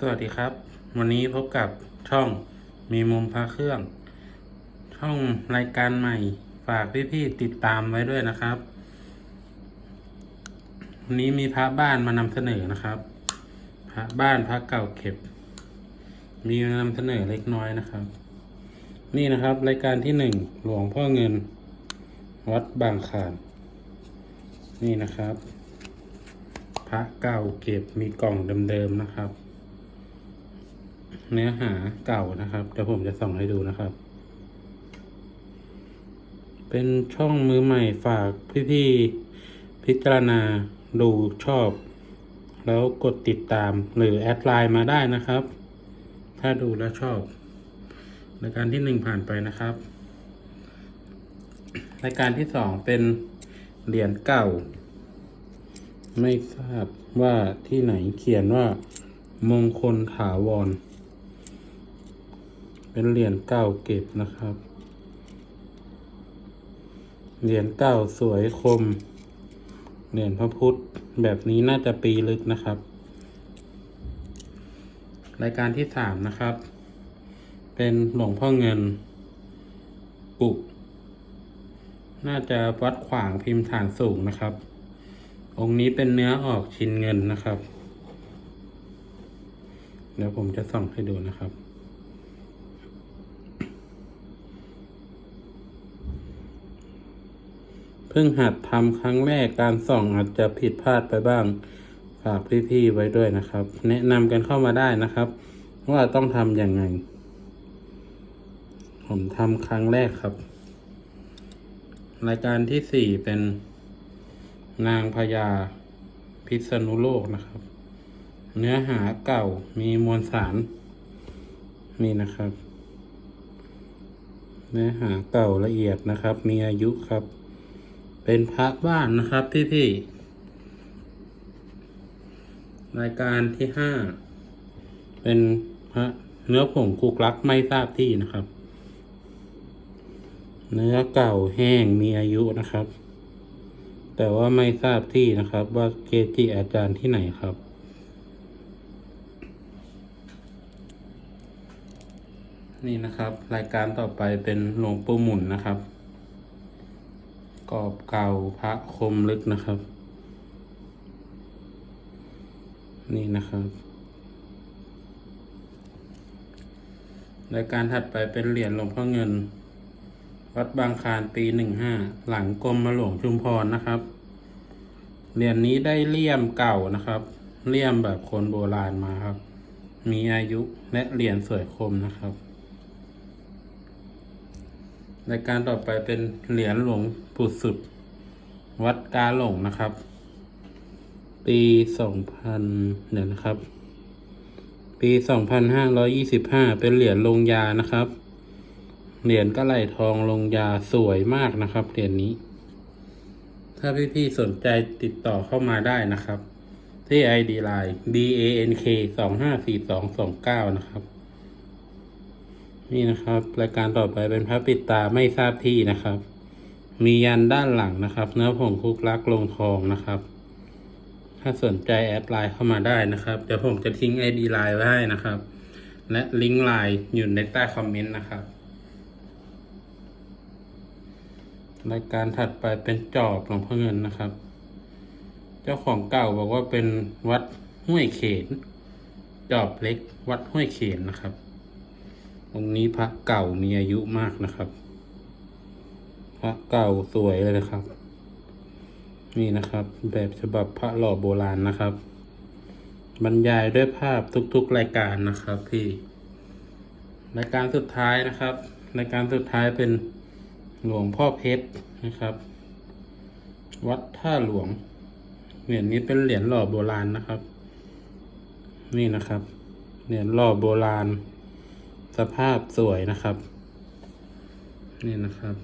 สวัสดีครับ วันนี้พบกับช่องมีมุมพระเครื่อง ช่องรายการใหม่ฝากพี่ๆติดตามไว้ด้วยนะครับ วันนี้มีพระบ้านมานำเสนอนะครับ พระบ้านพระเก่าเก็บ มีมานำเสนอเล็กน้อยนะครับ นี่นะครับ รายการที่หนึ่งหลวงพ่อเงิน วัดบางขานนี่นะครับ พระเก่าเก็บมีกล่องเดิมๆนะครับ เนื้อหาเก่านะครับเดี๋ยวผมจะส่องให้ดูนะครับ เป็นช่องมือใหม่ฝากพี่ๆพิจารณาดูชอบ แล้วกดติดตามหรือแอดไลน์มาได้นะครับ ถ้าดูแล้วชอบรายการที่หนึ่งผ่านไปนะครับรายการที่สองเป็นเหรียญเก่า ไม่ทราบว่าที่ไหนเขียนว่ามงคลถาวร เป็นเหรียญเก่าเก็บนะครับ เหรียญเก่าสวยคม เหรียญพระพุทธแบบนี้น่าจะปีลึกนะครับ รายการที่สามนะครับ เป็นหลวงพ่อเงินปุกน่าจะวัดขวางพิมพ์ฐานสูงนะครับ องค์นี้เป็นเนื้อออกชิ้นเงินนะครับ เดี๋ยวผมจะส่องให้ดูนะครับ เพิ่งหัดทำครั้งแรกการส่องอาจจะผิดพลาดไปบ้างฝากพี่ๆไว้ด้วยนะครับ แนะนำกันเข้ามาได้นะครับ ว่าต้องทำอย่างไง ผมทำครั้งแรกครับ รายการที่สี่เป็นนางพญาพิษณุโลกนะครับ เนื้อหาเก่ามีมวลสาร นี่นะครับ เนื้อหาเก่าละเอียดนะครับ มีอายุครับ เป็นพระบ้านนะครับพี่ๆรายการที่ห้าเป็นพระเนื้อผงกุกลักไม่ทราบที่นะครับ เนื้อเก่าแห้งมีอายุนะครับ แต่ว่าไม่ทราบที่นะครับ ว่าเกจิอาจารย์ที่ไหนครับนี่นะครับ รายการต่อไปเป็นหลวงปู่หมุนนะครับ กรอบเก่าพระคมลึกนะครับ นี่นะครับ รายการถัดไปเป็นเหรียญหลวงพ่อเงิน วัดบางคานปีหนึ่งห้าหลังกรมหลวงชุมพรนะครับ เหรียญนี้ได้เลี่ยมเก่านะครับ เลี่ยมแบบคนโบราณมาครับ มีอายุและเหรียญสวยคมนะครับ รายการต่อไปเป็นเหรียญหลวงปู่สุด วัดกาหลงนะครับ ปีสองพันเดี๋ยวนะครับ ปีสองพันห้าร้อยี่สิบห้าเป็นเหรียญลงยานะครับ เหรียญกระไหลทองลงยาสวยมากนะครับเหรียญนี้ ถ้าพี่ๆสนใจติดต่อเข้ามาได้นะครับ ที่ ID Line D A N K สองห้าสี่สองสองเก้านะครับ นี่นะครับ รายการต่อไปเป็นพระปิดตาไม่ทราบที่นะครับ มียันด้านหลังนะครับ เนื้อผงคุกลักลงทองนะครับ ถ้าสนใจแอดไลน์เข้ามาได้นะครับ เดี๋ยวผมจะทิ้ง ID ไลน์ไว้ให้นะครับ และลิงก์ไลน์อยู่ในใต้คอมเมนต์นะครับ รายการถัดไปเป็นจอบหลวงพ่อเงินนะครับ เจ้าของเก่าบอกว่าเป็นวัดห้วยเขน จอบเล็ก วัดห้วยเขนนะครับ องค์นี้พระเก่ามีอายุมากนะครับ พระเก่าสวยเลยนะครับ นี่นะครับ แบบฉบับพระหล่อโบราณนะครับ บรรยายด้วยภาพทุกๆรายการนะครับพี่รายการสุดท้ายนะครับรายการสุดท้ายเป็นหลวงพ่อเพชรนะครับ วัดท่าหลวงเหรียญนี้เป็นเหรียญหล่อโบราณนะครับ นี่นะครับ เหรียญหล่อโบราณ สภาพสวยนะครับ นี่นะครับ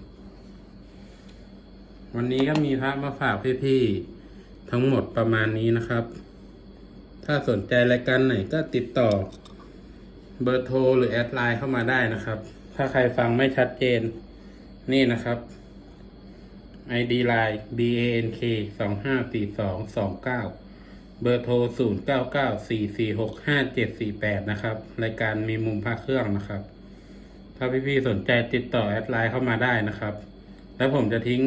วันนี้ก็มีพระมาฝากพี่ๆทั้งหมดประมาณนี้นะครับ ถ้าสนใจรายการไหนก็ติดต่อเบอร์โทรหรือแอดไลน์เข้ามาได้นะครับ ถ้าใครฟังไม่ชัดเจน นี่นะครับ ID line B A N K สองห้าสี่สองสองเก้า เบอร์โทร 0 9 9 4 4 6 5 7 4 8 นะครับ รายการมีมุมพักเครื่องนะครับ ถ้าพี่ๆสนใจติดต่อแอดไลน์เข้ามาได้นะครับ แล้วผมจะทิ้ง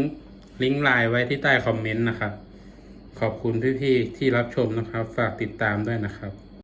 ลิงก์ไลน์ไว้ที่ใต้คอมเมนต์นะครับ ขอบคุณพี่ๆที่รับชมนะครับ ฝากติดตามด้วยนะครับ